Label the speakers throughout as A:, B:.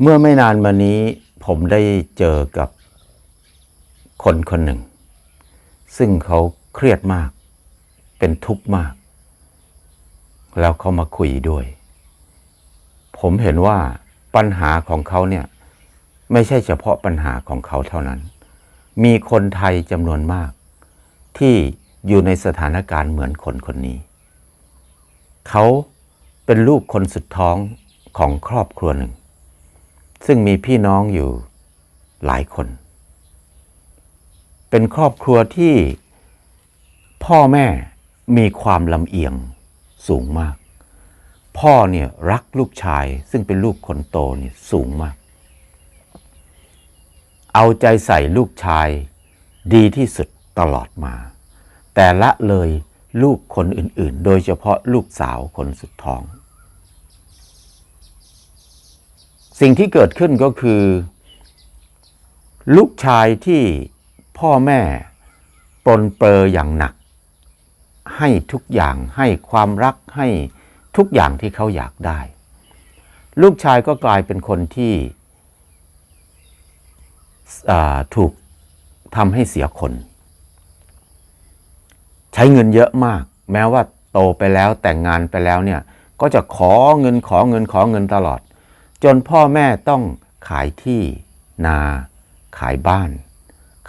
A: เมื่อไม่นานมานี้ผมได้เจอกับคนคนหนึ่ง ซึ่งเขาเครียดมาก เป็นทุกข์มาก แล้วเขามาคุยด้วย ผมเห็นว่าปัญหาของเขาเนี่ยไม่ใช่เฉพาะปัญหาของเขาเท่านั้น มีคนไทยจำนวนมาก ที่อยู่ในสถานการณ์เหมือนคนคนนี้ เขาเป็นลูกคนสุดท้องของครอบครัวหนึ่ง ซึ่งมีพี่น้องอยู่หลายคน เป็นครอบครัวที่พ่อแม่มีความลำเอียงสูงมาก พ่อเนี่ยรักลูกชายซึ่งเป็นลูกคนโตเนี่ยสูงมาก เอาใจใส่ลูกชายดีที่สุดตลอดมา แต่ละเลยลูกคนอื่นๆ โดยเฉพาะลูกสาวคนสุดท้อง สิ่งที่เกิดขึ้นก็คือ ลูกชายที่พ่อแม่ปนเปรออย่างหนัก ให้ทุกอย่างให้ความรักให้ทุกอย่างที่เขาอยากได้ ลูกชายก็กลายเป็นคนที่ถูกทำให้เสียคน ใช้เงินเยอะมาก แม้ว่าโตไปแล้วแต่งงานไปแล้วเนี่ยก็จะขอเงินขอเงินขอเงินตลอด จนพ่อแม่ต้องขายที่นา ขายบ้าน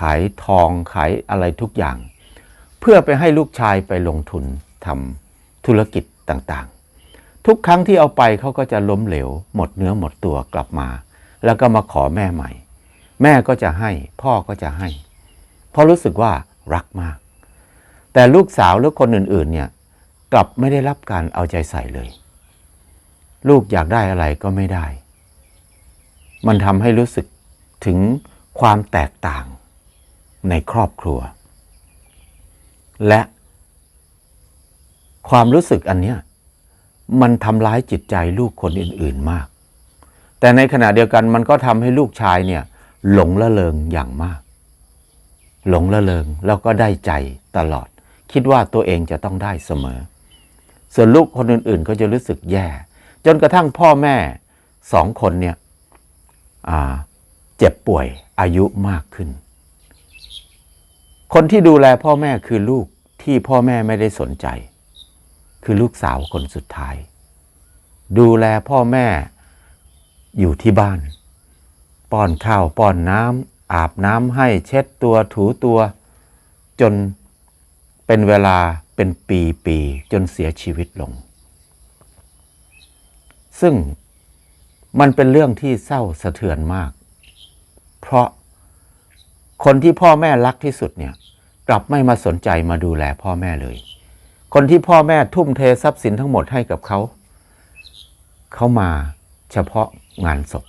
A: ขายทองขายอะไรทุกอย่าง เพื่อไปให้ลูกชายไปลงทุนทำธุรกิจต่างๆ ทุกครั้งที่เอาไปเขาก็จะล้มเหลว หมดเนื้อหมดตัวกลับมา แล้วก็มาขอแม่ใหม่ แม่ก็จะให้พ่อก็จะให้ เพราะรู้สึกว่ารักมาก แต่ลูกสาวหรือคนอื่นๆเนี่ยกลับไม่ได้รับการเอาใจใส่เลย ลูกอยากได้อะไรก็ไม่ได้ มันทำให้รู้สึกถึงความแตกต่างในครอบครัว และความรู้สึกอันเนี้ยมันทำร้ายจิตใจลูกคนอื่น ๆมาก แต่ในขณะเดียวกันมันก็ทำให้ลูกชายเนี่ยหลงละเลงอย่างมาก หลงละเลงแล้วก็ได้ใจตลอด คิดว่าตัวเองจะต้องได้เสมอ ส่วนลูกคนอื่น ๆ ก็จะรู้สึกแย่ จนกระทั่งพ่อแม่สองคนเนี่ย เจ็บป่วยอายุมากขึ้น คนที่ดูแลพ่อแม่คือลูกที่พ่อแม่ไม่ได้สนใจ คือลูกสาวคนสุดท้าย ดูแลพ่อแม่อยู่ที่บ้าน ป้อนข้าวป้อนน้ำอาบน้ำให้เช็ดตัวถูตัว จนเป็นเวลาเป็นปีปีๆจนเสียชีวิตลง ซึ่ง มันเป็นเรื่องที่เศร้าสะเทือนมาก เพราะคนที่พ่อแม่รักที่สุดเนี่ย กลับไม่มาสนใจมาดูแลพ่อแม่เลย คนที่พ่อแม่ทุ่มเททรัพย์สินทั้งหมดให้กับเขา เขามาเฉพาะงานศพ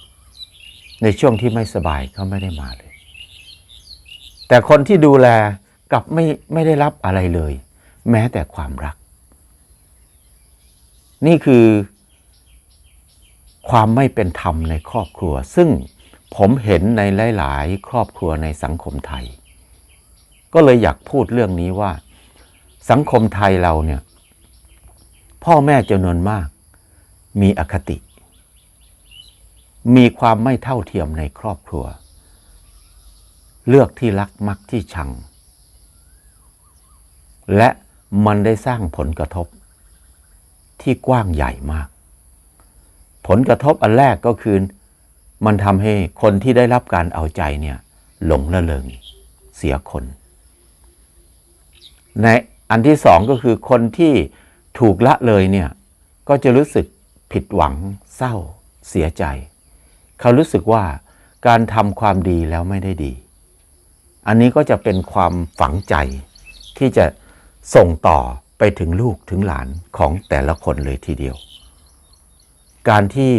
A: ในช่วงที่ไม่สบายเขาไม่ได้มาเลย แต่คนที่ดูแลกลับไม่ไม่ได้รับอะไรเลย แม้แต่ความรัก นี่คือ ความไม่เป็นธรรมในครอบครัว ซึ่งผมเห็นในหลาย ๆ ครอบครัวในสังคมไทย ก็เลยอยากพูดเรื่องนี้ว่า สังคมไทยเราเนี่ย พ่อแม่จำนวนมาก มีอคติ มีความไม่เท่าเทียมในครอบครัว เลือกที่รักมักที่ชัง และมันได้สร้างผลกระทบที่กว้างใหญ่มาก ผลกระทบอันแรกก็คือ มันทำให้คนที่ได้รับการเอาใจเนี่ยหลงละเลงเสียคน ในอันที่สองก็คือคนที่ถูกละเลยเนี่ยก็จะรู้สึกผิดหวังเศร้าเสียใจ เขารู้สึกว่าการทำความดีแล้วไม่ได้ดี อันนี้ก็จะเป็นความฝังใจที่จะส่งต่อไปถึงลูกถึงหลานของแต่ละคนเลยทีเดียว การที่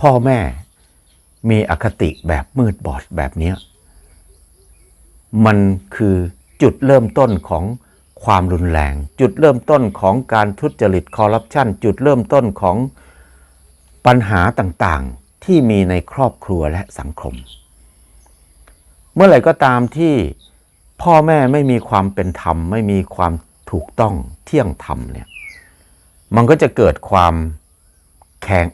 A: พ่อแม่มีอคติแบบมืดบอดแบบนี้ มันคือจุดเริ่มต้นของความรุนแรง จุดเริ่มต้นของการทุจริตคอร์รัปชันจุดเริ่มต้นของปัญหาต่างๆที่มีในครอบครัวและสังคม เมื่อไหร่ก็ตามที่พ่อแม่ไม่มีความเป็นธรรม ไม่มีความถูกต้องเที่ยงธรรมเนี่ยมันก็จะเกิดความ แข่ง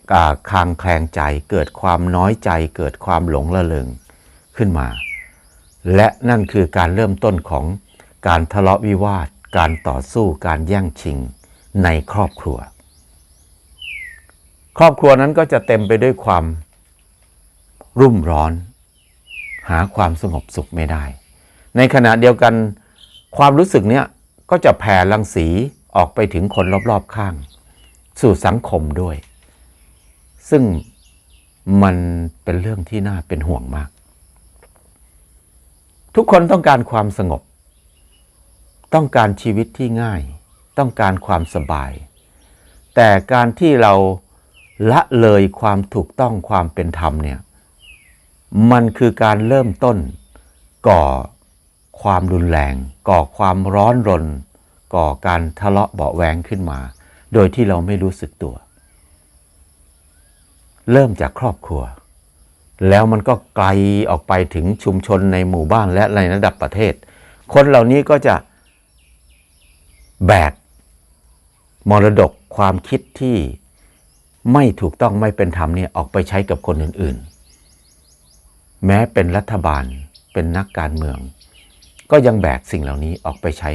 A: คางแคลงใจ เกิดความน้อยใจ เกิดความหลงละเลงขึ้นมา และนั่นคือการเริ่มต้นของการทะเลาะวิวาท การต่อสู้การแย่งชิงในครอบครัว ครอบครัวนั้นก็จะเต็มไปด้วยความรุ่มร้อน หาความสงบสุขไม่ได้ ในขณะเดียวกันความรู้สึกเนี้ยก็จะแผ่รังสีออกไปถึงคนรอบๆข้าง สู่สังคมด้วย ซึ่งมันเป็นเรื่องที่น่าเป็นห่วงมาก ทุกคนต้องการความสงบ ต้องการชีวิตที่ง่าย ต้องการความสบาย แต่การที่เราละเลยความถูกต้องความเป็นธรรมเนี่ย มันคือการเริ่มต้นก่อความรุนแรง ก่อความร้อนรน ก่อการทะเลาะเบาะแวงขึ้นมา โดยที่เราไม่รู้สึกตัว เริ่มจากครอบครัว แล้วมันก็ไกลออกไปถึงชุมชนในหมู่บ้านและในระดับประเทศ คนเหล่านี้ก็จะแบกมรดกความคิดที่ไม่ถูกต้องไม่เป็นธรรมเนี่ยออกไปใช้กับคนอื่น ๆ แม้เป็นรัฐบาลเป็นนักการเมือง ก็ยังแบกสิ่งเหล่านี้ออกไปใช้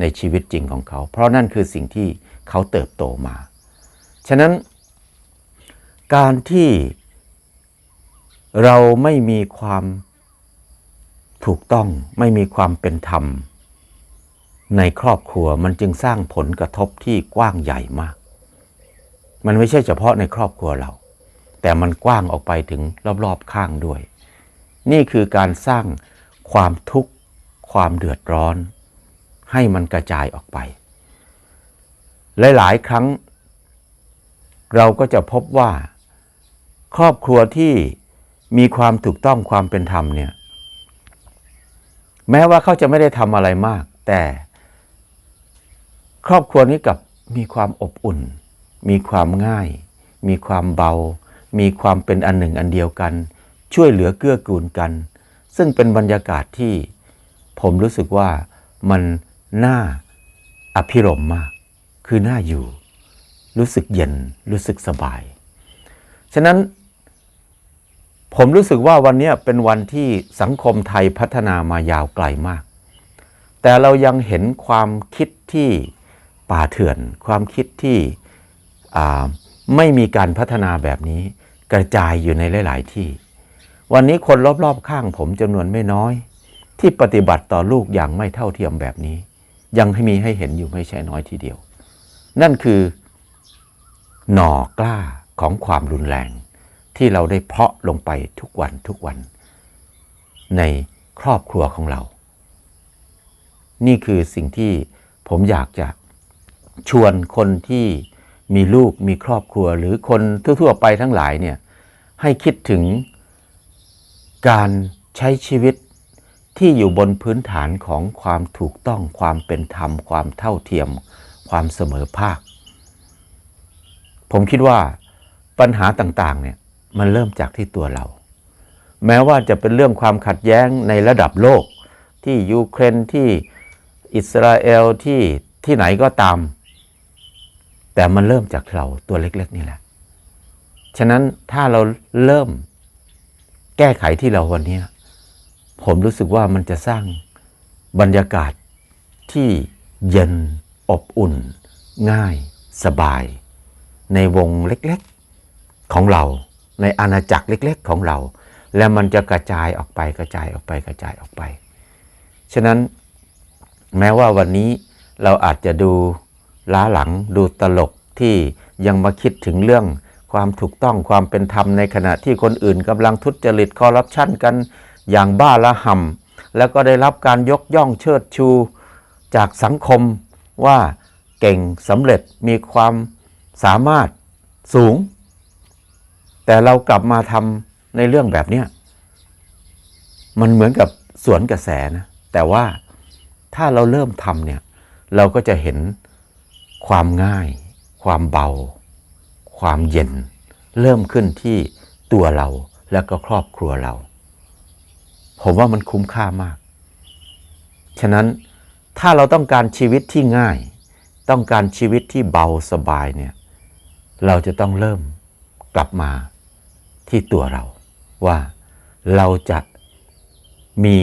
A: ในชีวิตจริงของเขา เพราะนั่นคือสิ่งที่เขาเติบโตมา ฉะนั้น การที่เราไม่มีความถูกต้องไม่มีความเป็นธรรม ในครอบครัวมันจึงสร้างผลกระทบที่กว้างใหญ่มาก มันไม่ใช่เฉพาะในครอบครัวเรา แต่มันกว้างออกไปถึงรอบๆข้างด้วย นี่คือการสร้างความทุกข์ความเดือดร้อน ให้มันกระจายออกไป หลายๆ ครั้ง เราก็จะพบว่า ครอบครัวที่มีความถูกต้องความเป็นธรรมเนี่ย แม้ว่าเขาจะไม่ได้ทำอะไรมาก แต่ครอบครัวนี้กับมีความอบอุ่น มีความง่าย มีความเบา มีความเป็นอันหนึ่งอันเดียวกัน ช่วยเหลือเกื้อกูลกัน ซึ่งเป็นบรรยากาศที่ผมรู้สึกว่ามันน่าอภิรมมาก คือน่าอยู่ รู้สึกเย็น รู้สึกสบาย ฉะนั้น ผมรู้สึกว่าวันนี้เป็นวันที่สังคมไทยพัฒนามายาวไกลมาก แต่เรายังเห็นความคิดที่ป่าเถื่อน ความคิดที่ไม่มีการพัฒนาแบบนี้กระจายอยู่ในหลาย ๆ ที่ วันนี้คนรอบๆข้างผมจำนวนไม่น้อย ที่ปฏิบัติต่อลูกอย่างไม่เท่าเทียมแบบนี้ ยังให้มีให้เห็นอยู่ไม่ใช่น้อยทีเดียว นั่นคือหน่อกล้าของความรุนแรง ที่เราได้เพาะลงไปทุกวันทุกวัน ในครอบครัวของเรา นี่คือสิ่งที่ผมอยากจะชวนคนที่มีลูกมีครอบครัว หรือคนทั่วๆไปทั้งหลายเนี่ยให้คิดถึงการใช้ชีวิตที่อยู่บนพื้นฐานของความถูกต้องความเป็นธรรม ความเท่าเทียม ความเสมอภาค ผมคิดว่าปัญหาต่างๆเนี่ย มันเริ่มจากที่ตัวเรา แม้ว่าจะเป็นเรื่องความขัดแย้งในระดับโลก ที่ยูเครนที่อิสราเอลที่ที่ไหนก็ตาม แต่มันเริ่มจากเราตัวเล็ก ๆ นี่แหละ ฉะนั้นถ้าเราเริ่มแก้ไขที่เราวันนี้ ผมรู้สึกว่ามันจะสร้างบรรยากาศที่เย็นอบอุ่น ง่าย สบาย ในวงเล็ก ๆ ของเรา ในอาณาจักรเล็ก ๆ ของเรา และมันจะกระจายออกไปกระจายออกไปกระจายออกไป ฉะนั้นแม้ว่าวันนี้เราอาจจะดูล้าหลังดูตลกที่ยังมาคิดถึงเรื่องความถูกต้องความเป็นธรรมในขณะที่คนอื่นกำลังทุจริตคอร์รัปชันกันอย่างบ้าละห่ำแล้วก็ได้รับการยกย่องเชิดชูจากสังคมว่าเก่งสำเร็จมีความสามารถสูง แต่เรากลับมาทำในเรื่องแบบนี้มันเหมือนกับสวนกระแสนะแต่ว่าถ้าเราเริ่มทำเนี่ยเราก็จะเห็นความง่าย ความเบา ความเย็น เริ่มขึ้นที่ตัวเราแล้วก็ครอบครัวเรา ผมว่ามันคุ้มค่ามาก ฉะนั้นถ้าเราต้องการชีวิตที่ง่าย ต้องการชีวิตที่เบาสบายเนี่ยเราจะต้องเริ่มกลับมา ที่ตัวเรา ว่าเราจะมี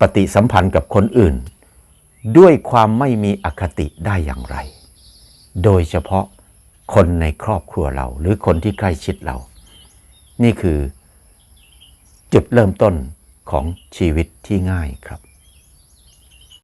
A: ปฏิสัมพันธ์กับคนอื่น ด้วยความไม่มีอคติได้อย่างไร โดยเฉพาะคนในครอบครัวเรา หรือคนที่ใกล้ชิดเรา นี่คือจุดเริ่มต้นของชีวิตที่ง่ายครับ